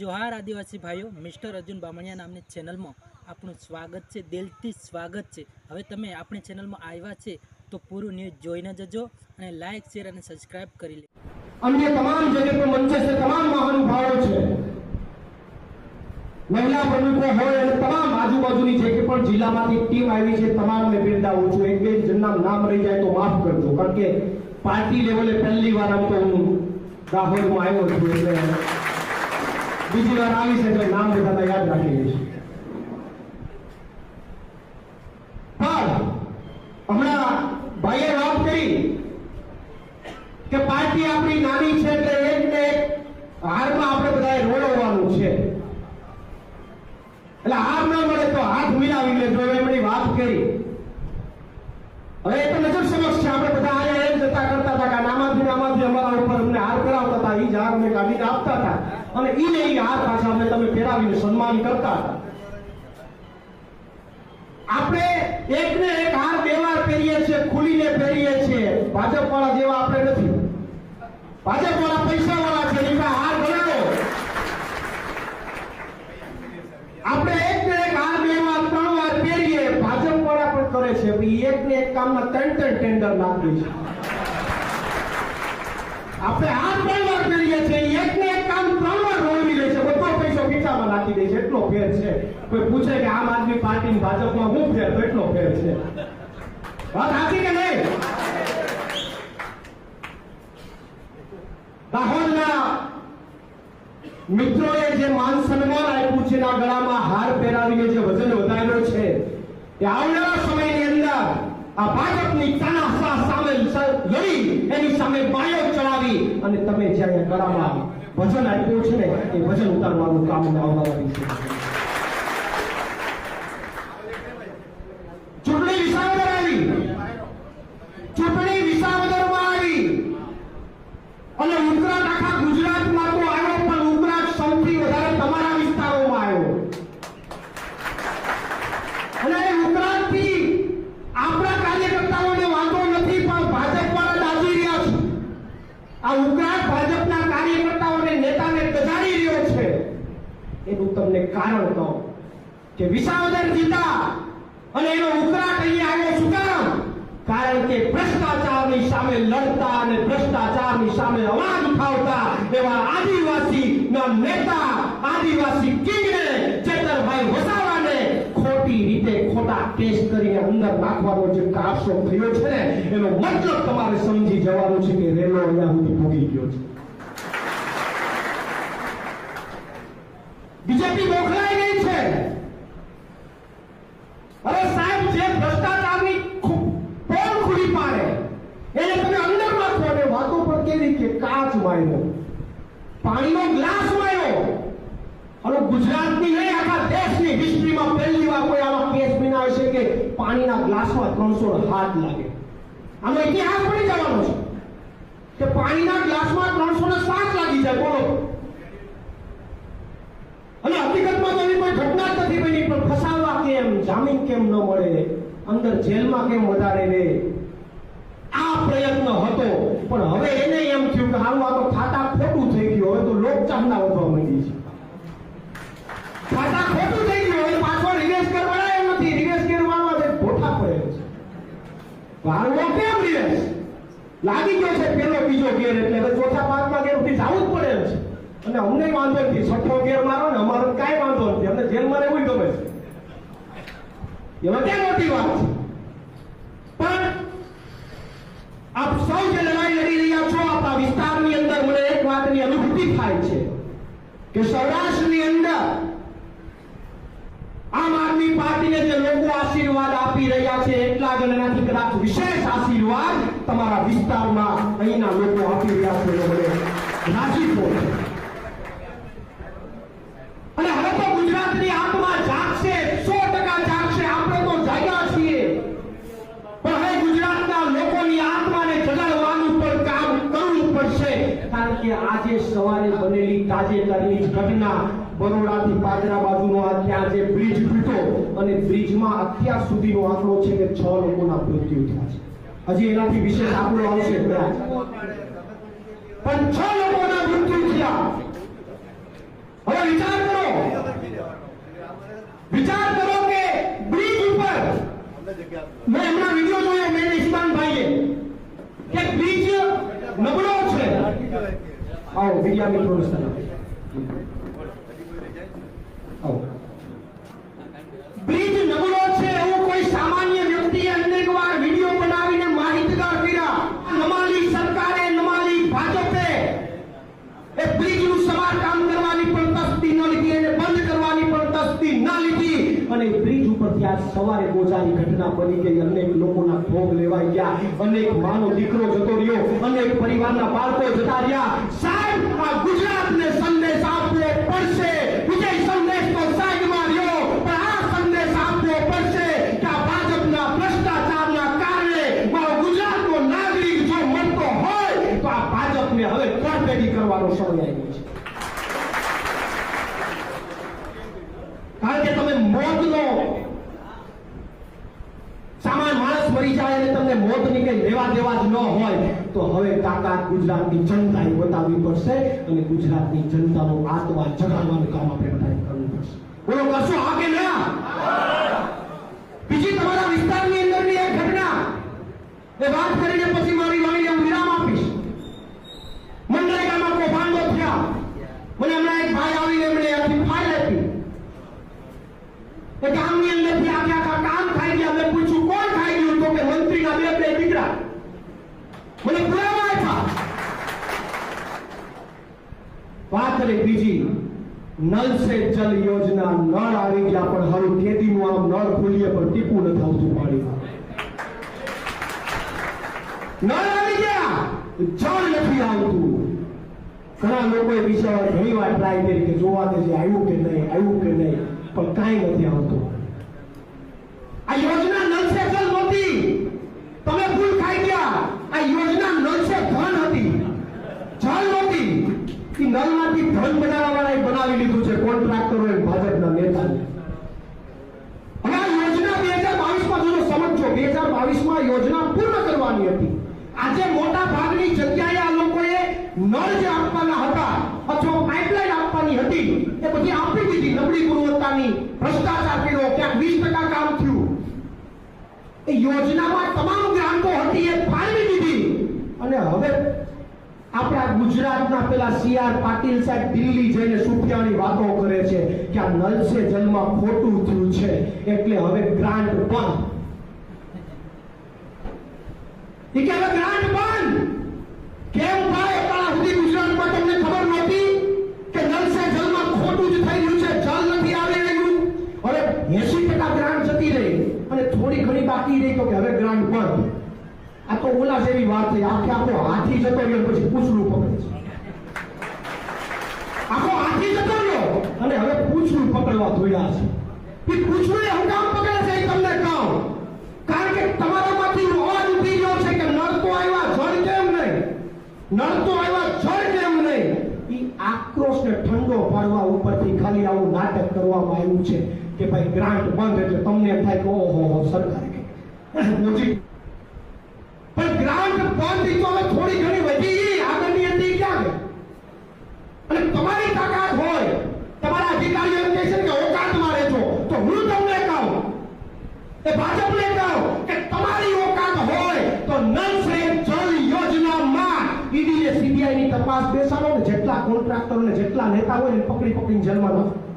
જોહાર આદિવાસી ભાઈઓ, મિસ્ટર અર્જુન બામણિયા નામની ચેનલમાં આપણું સ્વાગત છે, દિલથી સ્વાગત છે. હવે તમે આપણી ચેનલમાં આવ્યા છે તો પૂરું ન્યૂઝ જોઈને જજો અને લાઇક શેર અને સબસ્ક્રાઇબ કરી લે. અન્ય તમામ જગત પર છે, તમામ મહાનુભાવો છે. મહિલા પ્રમુખો હોય અને તમામ આજુબાજુની જે પણ જિલ્લામાંથી ટીમ આવી છે, તમામને બિરદાવું છું એક બે જણના નામ રહી જાય તો માફ કરજો. કારણ કે પાર્ટી લેવલે પહેલી વાર આમ તો હું દાહોદમાં આવ્યો છું એટલે બીજી વાર આવીશ એટલે નામ બધા યાદ રાખી લઈશ. હમણાં ભાઈએ વાત કરી કે પાર્ટી આપણી નાની છે એટલે એક ને એક હારમાં આપણે બધાએ રોળવાનું છે. એટલે હાર ના મળે તો હાથ મિલાવી લેજો એમ એમની વાત કરી. હવે એ તો નજર સમક્ષ છે, આપણે બધા આયા એમ જતા કરતા હતા કે નામાંથી નામાંથી અમારા ઉપર અમને હાર કરાવતા હતા એ જ હાર અમને કાઢીને આપતા હતા. અને ને આ પાછા અમને તમે ફેરાવીને સન્માન કરતા આપણે એક એક હાર બે પહેરીએ છીએ, ખુલીને પહેરીએ છીએ. ભાજપ વાળા જેવા આપણે નથી. ભાજપ વાળા પૈસા વાળા છે એમના હાર ગણાવો. આપણે એક એક હાર બે ત્રણ વાર પહેરીએ ભાજપ વાળા પણ કરે છે. એક ને એક કામમાં ત્રણ ત્રણ ટેન્ડર લાગે છે. આપણે હાર ત્રણ વાર પહેરીએ છીએ એક ને એક કામ ત્રણ વાર રોળવી લે છે બધો પૈસો ખીચામાં એટલો ફેર છે. કોઈ પૂછે કે આમ આદમી પાર્ટી ભાજપમાં શું ફેર, તો ફેર છે. વાત સાચી કે નહીં? દાહોદના મિત્રોએ જે માન સન્માન આપ્યું છે, એના ગળામાં હાર પહેરાવીને જે વજન વધાર્યો છે, એ આવનારા સમયની અંદર આ ભાજપની તાનાશાહ સામે લડી, એની સામે બાયો ચડાવી અને તમે જ્યારે ગળામાં વજન આપ્યું છે ને એ વજન ઉતારવાનું કામ આવવાનું છે ચૂંટણી વિસાવદર આવી ચૂંટણી વિસાવદરમાં આવી અને ઉત્તરાયણ આખા ગુજરાતમાં તો આવ્યો પણ ઉત્તરાયણ સૌથી વધારે તમારા વિસ્તારોમાં આવ્યો અને એ ઉત્તરાયણથી આપણા કાર્યકર્તાઓને વાંધો નથી પણ ભાજપ વાળા દાજી રહ્યા છે આ ઉત્તરાયણ ભાજપના કાર્યકર્તાઓને નેતાને ગજાડી રહ્યો છે એનું તમને કારણ કહું કે વિસાવદર જીતા અને એનો ઉકરાટ અહીંયા આવ્યો શું કામ? કારણ કે ભ્રષ્ટાચારની સામે લડતા અને ભ્રષ્ટાચારની સામે અવાજ ઉઠાવતા એવા આદિવાસી ના નેતા, આદિવાસી કિંગને ચેતરભાઈ વસાવાને ખોટી રીતે ખોટા કેસ કરીને અંદર નાખવાનો જે કારસો થયો છે ને, એનો મતલબ તમારે સમજી જવાનું છે કે રેલો અહીંયા સુધી ભોગી ગયો છે. બીજેપી મોકલાઈ ગઈ છે. અરે સાહેબ, જે ભ્રષ્ટાચારની પોલ ખુલી પાડે, એને તમે અંદર નાખો અને વાતો પણ કેવી કે કાચ માર્યો. પાણીનો ગ્લાસ માર્યો. અને ગુજરાતની નહીં, આખા દેશની હિસ્ટ્રીમાં પહેલી વાર કોઈ આવા કેસ બન્યા હશે કે પાણીના ગ્લાસમાં ત્રણસો હાથ લાગે. આનો ઇતિહાસ પડી જવાનો છે કે પાણીના ગ્લાસમાં ત્રણસો ને સાત લાગી જાય, બોલો. અને હકીકતમાં તો એવી કોઈ ઘટના જ નથી બની, પણ ફસાવવા કેમ, જામીન કેમ ન મળે, અંદર જેલમાં કેમ વધારે રહે આ પ્રયત્ન હતો, પણ હવે એને એમ થયું કે હારું, આ તો ખાતા ખોટું થઈ ગયું, હવે તો લોક ચાહના વધવા માંડી છે. ખાતા ખોટું થઈ ગયું, હવે પાછો રિવેશ કરવાના એમ નથી રિવેશ કરવાનો છે ખોટા પડે છે. ભારવો કેમ રિવેશ લાગી ગયો છે પેલો બીજો ગેર એટલે હવે ચોથા પાંચમા ગેર ઉઠી જવું જ પડે છે. અને અમને વાંધો નથી. છઠ્ઠો ગેર મારો ને અમારો કાંઈ વાંધો નથી. અમને જેલમાં રહેવું ગમે છે. એમાં ક્યાં મોટી વાત છે? પણ આપ સૌ જે લડાઈ લડી રહ્યા છો આપણા વિસ્તારની અંદર મને એક વાતની અનુભૂતિ થાય છે કે સૌરાષ્ટ્રની અંદર આમ આદમી પાર્ટીને જે લોકો આશીર્વાદ આપી રહ્યા છે, એટલા જ એનાથી કદાચ વિશેષ આશીર્વાદ તમારા વિસ્તારમાં અહીંના લોકો આપી રહ્યા છે મને રાજીપો આજે સવારે બનેલી તાજેતરની ઘટના બરોડાથી પાદરા બાજુનો આ ત્યાં જે બ્રિજ તૂટ્યો અને બ્રિજમાં અત્યાર સુધીનો આંકડો છે કે છ લોકોના મૃત્યુ થયા છે. હજી એનાથી વિશેષ આંકડો આવશે પણ છ લોકોના મૃત્યુ થયા. હવે વિચાર કરો. કે બ્રિજ ઉપર મેં હમણાં વીડિયો જોયો મેં ઇસ્માનભાઈએ કે બ્રિજ નબળો છે આવો મીડિયા મિત્રો આવો બ્રિજ નબળો છે એવું કોઈ સામાન્ય વ્યક્તિએ અનેક વાર વીડિયો બનાવીને માહિતગાર કર્યા નમાલી સરકારે નમાલી ભાજપે એ બ્રિજનું સમારકામ કરવાની પણ તસ્તી ન લીધી એને બંધ કરવાની પણ તસ્તી ન લીધી અને બ્રિજ ઉપરથી આજ સવારે ગોજાની ઘટના બની ગઈ. અનેક લોકોના ભોગ લેવાઈ ગયા. અનેક માનો દીકરો જતો રહ્યો. અનેક પરિવારના બાળકો જતા રહ્યા. સાહેબ, આ ગુજરાતને સંદેશ આપવો પડશે. વિજય સંદેશ તો સાઈડમાં રહ્યો. પણ આ સંદેશ આપવો પડશે કે આ ભાજપના ભ્રષ્ટાચારના કારણે મારો ગુજરાતનો નાગરિક જો મરતો હોય, તો આ ભાજપને હવે તરફેદી કરવાનો સમય આવ્યો છે. કારણ કે તમે મોતનો સામાન માણસ મરી જાય અને તમને મોતની કઈ લેવા દેવા જ ન હોય, તો હવે તાકાત ગુજરાતની જનતાએ બતાવવી પડશે અને ગુજરાતની જનતાનો આત્મા જગાડવાનું કામ આપણે બધાએ કરવું પડશે. બોલો, કરશો? હા કે ના? બીજી તમારા વિસ્તારની અંદરની એક ઘટના. એ વાત કરીને પછી મારી વાણીને હું વિરામ આપીશ મનરેગામાં કૌભાંડો થયા મને હમણાં એક ભાઈ આવીને એમણે આખી ફાઇલ આપી એ ગામની અંદરથી આખે આખા કામ ખાઈ ગયા મેં પૂછ્યું કોણ ખાઈ ગયું તો કે મંત્રીના બે બે દીકરા મને પુરાવા આપ્યા વાત બીજી નલ સે જલ યોજના નળ આવી ગયા, પણ હવે ખેતીનું આમ નળ ખોલીએ પણ ટીપું નથી આવતું પાણી નળ આવી ગયા, જળ નથી આવતું. ઘણા લોકોએ વિચાર ઘણી વાર ટ્રાય કરી કે જોવા દે છે આવ્યું કે નહીં, આવ્યું કે નહીં, પણ કાંઈ નથી આવતું. આ યોજના નલ સે જલ નહોતી. તમે ભૂલ ખાઈ ગયા. આ યોજના નલ સે ધન હતી. એ નલમાંથી ધન બનાવવા વાળાએ બનાવી લીધું છે. ભાજપના લોકોએ નળ જે આપવાના હતા, અથવા પાઇપલાઇન આપવાની હતી, એ બધી આપી દીધી. નબળી ગુણવત્તાની ભ્રષ્ટાચાર કર્યો. ક્યાંક વીસ ટકા કામ થયું. એ યોજનામાં તમામ ગ્રાહકો હતી, એ ફાળવી દીધી. અને હવે આપણા ગુજરાતના પેલા સીઆર પાટીલ સાહેબ દિલ્હી જઈને સુફિયાની વાતો કરે છે કે આ નલ સે જલમાં ખોટું થયું છે, એટલે હવે ગ્રાન્ટ બંધ. એ કે હવે ગ્રાન્ટ બંધ કેમ થાય પણ સુધી ગુજરાતમાં તમને ખબર નહોતી કે નલ સે જલમાં ખોટું જ થઈ રહ્યું છે જલ નથી આવી રહ્યું હવે 80% ગ્રાન્ટ જતી રહી અને થોડી ઘણી બાકી રહી તો કે હવે ગ્રાન્ટ બંધ આ તો ઓલા જેવી વાત થઈ આખે હાથી જતો રહ્યો પછી પૂછડું પકડે છે. આખો હાથી જતો રહ્યો અને હવે પૂછડું પકડવા ધોયા છે. એ પૂછડું એ હું પકડે છે તમને કહું. કારણ કે તમારામાંથી અવાજ ઉઠી ગયો છે કે નડતો આવ્યા જળ કેમ નહીં? નળ તો આવ્યા જળ કેમ નહીં? એ આક્રોશને ઠંડો પાડવા ઉપરથી ખાલી આવું નાટક કરવામાં આવ્યું છે કે ભાઈ ગ્રાન્ટ બંધ એટલે તમને થાય કે ઓહો સરકારે મોટી પણ ગ્રાન્ટ બંધ તો હવે થોડી ઘણી વધી ગઈ, આગળની હતી ક્યાં અને તમારી તાકાત હોય, તમારા અધિકારીઓ એમ કહે છે કે મારે છો તો હું તમને કહું એ ભાજપને કહું કે તમારી ઓકાત હોય તો નલ ફ્રેમ જળ યોજનામાં ઈડીએ સીબીઆઈ ની તપાસ બેસાડો ને જેટલા કોન્ટ્રાક્ટરો ને જેટલા નેતા હોય ને પકડી પકડીને જેલમાં નાખો.